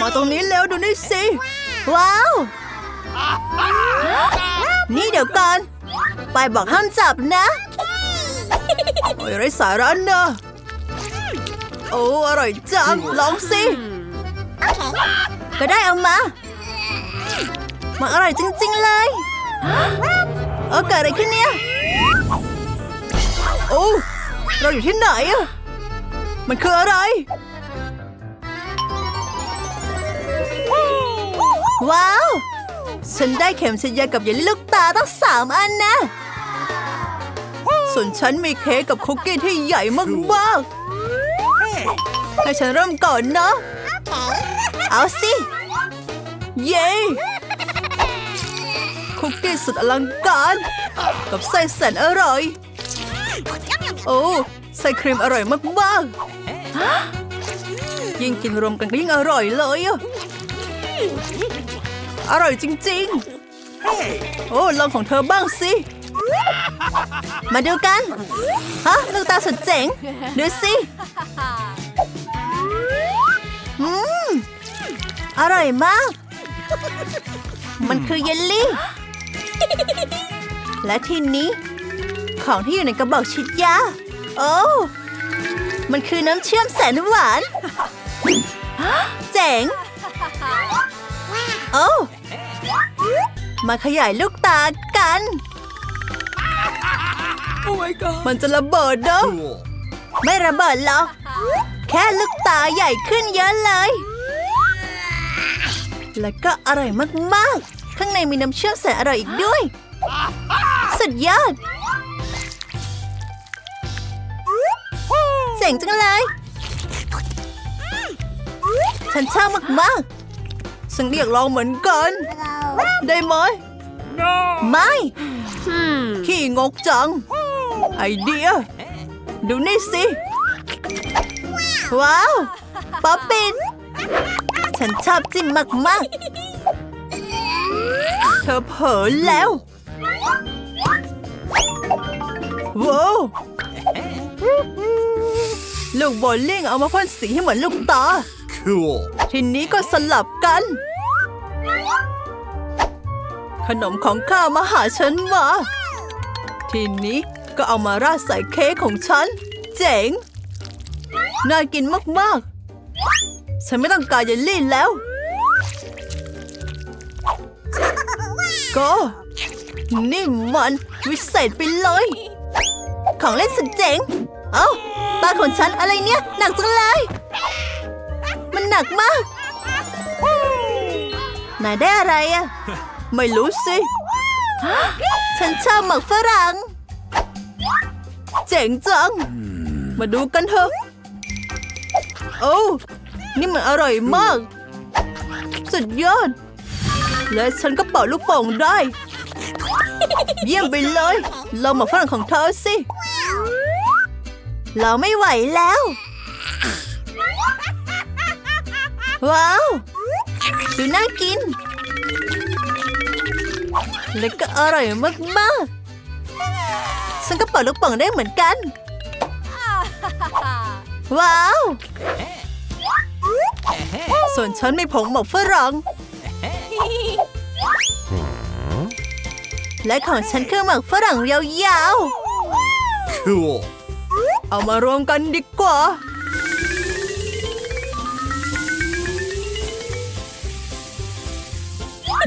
มาตรงนี้แล้วดูนี่สิ ว้าว นี่เดี๋ยวก่อน ไปบอกห้ามจับนะโอ้ยไรสาระเนอะโอ้อร่อยจังลองสิ ก็ได้เอามา มันอร่อยจริง ๆ เลยเออเกิดอะไรขึ้นเนี่ย โอ้ เราอยู่ที่ไหนอะมันคืออะไร ว้าว ฉันได้เข็มฉีดยากับเยลลี่ลูกตาตั้งสามอันนะ ส่วนฉันมีเค้กกับคุกกี้ที่ใหญ่มากๆให้ฉันเริ่มก่อนเนาะเอาสิ เย้คุกกี้สุดอลังการ กับไส้แสนอร่อย โอ้ไส้ครีมอร่อยมากๆยิ่งกินรวมกันก็ยิ่งอร่อยเลยอะ อร่อยจริง ๆ โอ้ลองของเธอบ้างสิ มาดูกัน ฮะลูกตาสุดเจ๋ง ดูสิอืมอร่อยมาก มันคือเยลลี่ และทีนี้ ของที่อยู่ในกระบอกฉีดยา โอ้มันคือน้ำเชื่อมแสนหวาน เจ๋ง โอ้มาขยายลูกตากัน Oh my god. มันจะระเบิดเด้อ Cool. ไม่ระเบิดหรอก แค่ลูกตาใหญ่ขึ้นเยอะเลย และก็อร่อยมากๆ ข้างในมีน้ำเชื่อมแสนอร่อยอีกด้วย สุดยอดเจ๋งจังเลย ฉันชอบมากๆ ฉันก็อยากลองเหมือนกัน ได้ไหม No. ไม่ขี้งกจัง ไอเดีย ดูนี่สิ ว้าวป๊อปปิน ฉันชอบจิ้มมากๆ เธอเผลอแล้วว้าวลูกโบอลลิงเอามาพ่นสีให้เหมือนลูกตา Cool. ทีนี้ก็สลับกัน ขนมของข้ามาหาฉันมา ทีนี้ก็เอามาราดใส่เค้กของฉัน เจ๋ง น่ากินมากๆ ฉันไม่ต้องการเยลลี่แล้ว ก็ นี่มันวิเศษไปเลย ของเล่นสุดเจ๋ง เอ้าตาของฉันอะไรเนี่ย หนักจังเลย นหนักมาก นายได้อะไรอะไม่รู้สิ ฉันชอบหมักฝรั่ง เจ๋งจัง มาดูกันเถอะ โอ้นี่มันอร่อยมาก สุดยอด และฉันก็เป่าลูกโป่งได้ เยี่ยมไปเลยลองหมักฝรั่งของเธอสิ เราไม่ไหวแล้ว ว้าว ดูน่ากิน และก็อร่อยมากๆฉันก็เป่าลูกโป่องได้เหมือนกัน ว้าว ส่วนฉันมีผงหมกฝรั่งและของฉันคือหมักฝรั่งยาว Cool. ๆเอามารวมกันดีกว่า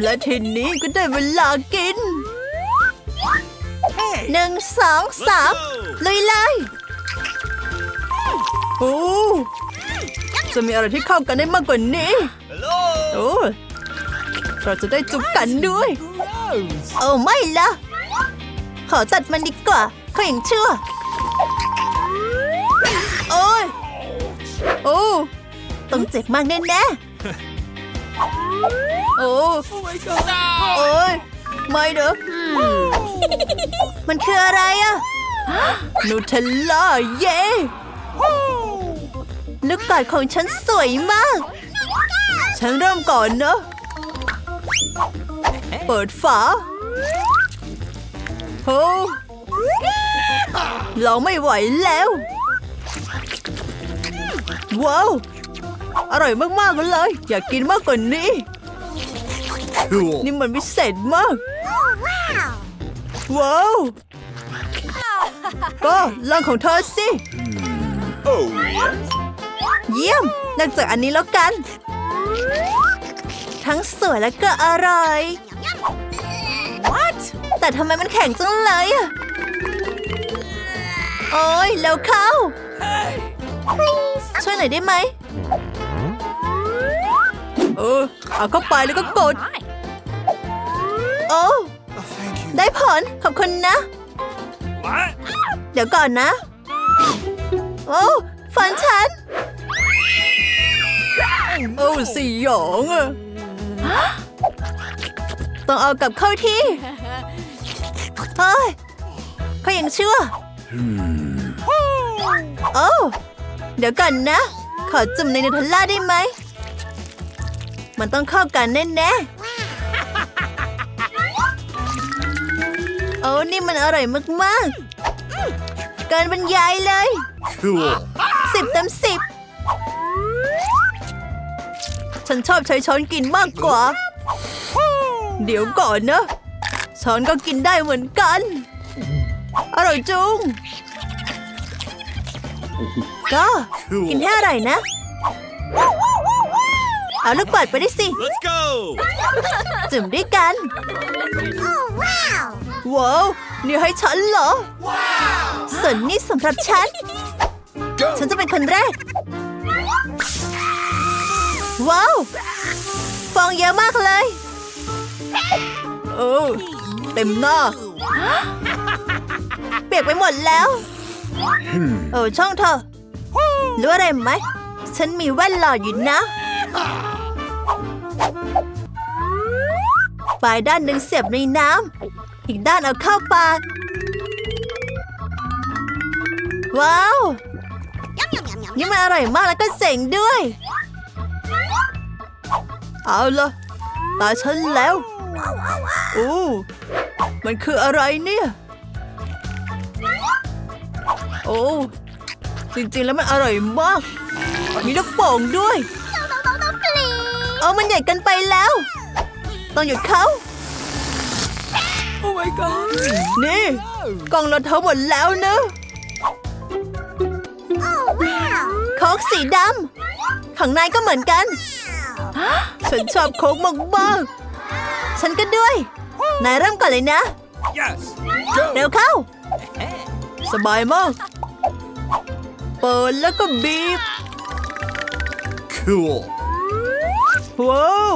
และทีนี้ก็ได้เวลากินหนึ่งสองสามเลยเลยโอ้จะมีอะไรที่เข้ากันได้มากกว่านี้ Hello. โอ้เราจะได้จุบกันด้วย Gross. โอ้ไม่ละขอตัดมันดีกว่าเขาอย่างชั่วโอ้ยโอ้ต้องเจ็บมากแน่ๆ โอ้ Oh my god. โอ้ยไม่เด้อมันคืออะไรอะนูเทลล่าเย้ลูกกอดของฉันสวยมาก ฉันเริ่มก่อนเนอะ เปิดฝาโอ้เราไม่ไหวแล้ว ว้าว อร่อยมากๆเลย อยากกินมากกว่านี้ Cool. นี่มันพิเศษมาก ว้าว ก็ลองของเธอสิ Oh, yes. เยี่ยมเลือกจากอันนี้แล้วกัน ทั้งสวยและก็อร่อย What แต่ทำไมมันแข็งจังเลยอะโอ้ยเร็วเข้า ช่วยหน่อยได้ไหม เออ เอาเข้าไปแล้วก็กด โอ้ Oh, thank you. ได้ผล ขอบคุณนะ What? เดี๋ยวก่อนนะ โอ้ฟันฉัน โอ้สยองอะต้องเอากลับเข้าที่เฮ้ยเขายังเชื่อโอ้เดี๋ยวก่อนนะ ขอจุ่มในเนเธอร์ล่าได้ไหม มันต้องเข้ากันแน่ๆโอ้นี่มันอร่อยมากๆ เกินบรรยายเลย Cool. สิบเต็มสิบฉันชอบใช้ช้อนกินมากกว่า เดี๋ยวก่อนนะ ช้อนก็กินได้เหมือนกัน อร่อยจุงก็กินให้อร่อยนะ เอาลูกปัดไปได้สิ Let's go. จุ่มด้วยกัน ว้าว นี่ให้ฉันเหรอ ส่วนนี้สำหรับฉัน ฉันจะเป็นคนแรก ว้าว ฟองเยอะมากเลยเออเต็มหน้า เปียกไปหมดแล้วเออช่องเธอรู้อะไรไหม ฉันมีแว่นหล่ออยู่นะ ปลายด้านหนึ่งเสียบในน้ำ อีกด้านเอาเข้าปาก ว้าว นี่มันอร่อยมากแล้วก็เจ๋งด้วย เอาละตาฉันแล้วโอ้มันคืออะไรเนี่ย โอ้ จริงๆแล้วมันอร่อยมาก มีลูกโป่งด้วย เอามันใหญ่เกันไปแล้ว ต้องหยุดเขา Oh my god. นี่กล่องรถเธอหมดแล้วเนอะโค้กสีดำของนายก็เหมือนกันฉันชอบโค้กมากๆฉันก็ด้วย นายเริ่มก่อนเลยนะ Yes. เร็วเข้า สบายมาก เปิดแล้วก็บีบ Cool. ว้าว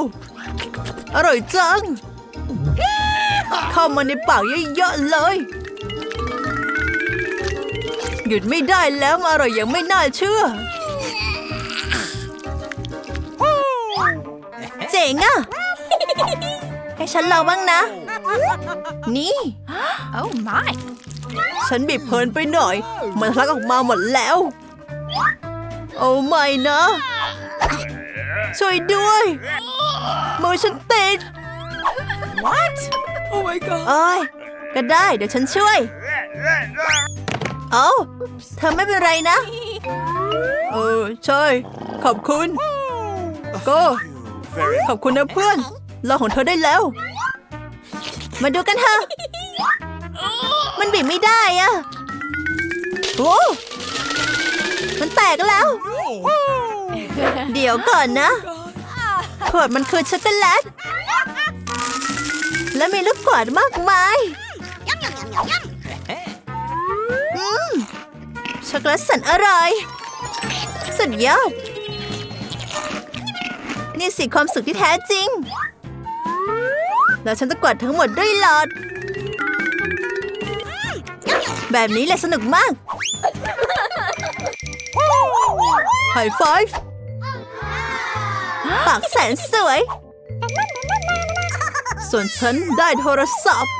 อร่อยจัง เข้ามาในปากเยอะๆเลย หยุดไม่ได้แล้วมันอร่อยอย่างไม่น่าเชื่อ เจ๋งอะให้ฉันลองบ้างนะ นี่ Oh my! ฉันบีบเพลินไปหน่อย มันทะลักออกมาหมดแล้ว โอ้ไม่นะ ช่วยด้วยมือฉันติด What? Oh my god. เอ้ยก็ได้เดี๋ยวฉันช่วย เอ้าเธอไม่เป็นไรนะ เออ ใช่ ขอบคุณ ก็ Very ขอบคุณนะเพื่อนรอของเธอได้แล้ว มาดูกันเถอะ มันบีบไม่ได้อะโอ้มันแตกแล้ว เดี๋ยวก่อนนะขวดมันคือช็อกโกแลต และมีลูกกวาดมากมายอืมช็อกโกแลตสันอร่อย สุดยอด นี่สิความสุขที่แท้จริง แล้วฉันจะกวาดทั้งหมดด้วยหลอด แบบนี้แหละสนุกมากไฮไฟฟ์ ปากแสนสวย ส่วนฉันได้โทรศัพท์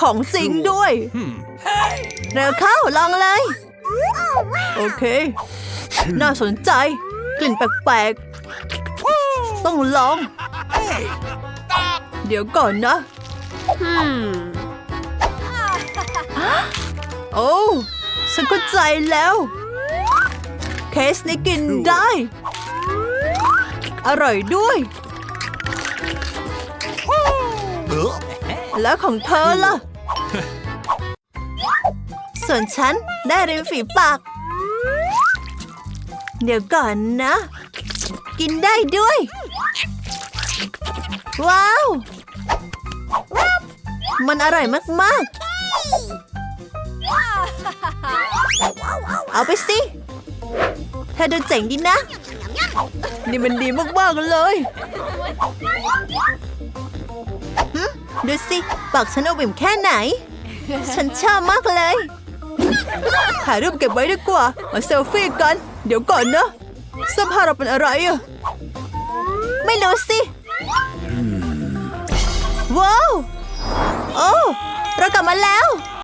ของจริงด้วย เร็วเข้าลองเลย โอเค น่าสนใจ กลิ่นแปลกๆ ต้องลอง เดี๋ยวก่อนนะโอ้ฉันเข้าใจแล้ว เคสนี้กินได้ อร่อยด้วย แล้วของเธอล่ะ ส่วนฉันได้ริมฝีปาก เดี๋ยวก่อนนะ กินได้ด้วย ว้าว มันอร่อยมาก ๆ เอาไปสิ เธอดูเจ๋งดีนะ นี่มันดีมากๆเลยหึดูสิปากฉันเอาบิ่มแค่ไหน ฉันชอบมากเลยถ่ายรูปเก็บไว้ดีกว่ามาเซลฟี่กัน เดี๋ยวก่อนนะเสื้อผ้าเราเป็นอะไรอะไม่รู้สิ ว้าว โอ้ เรากลับมาแล้ว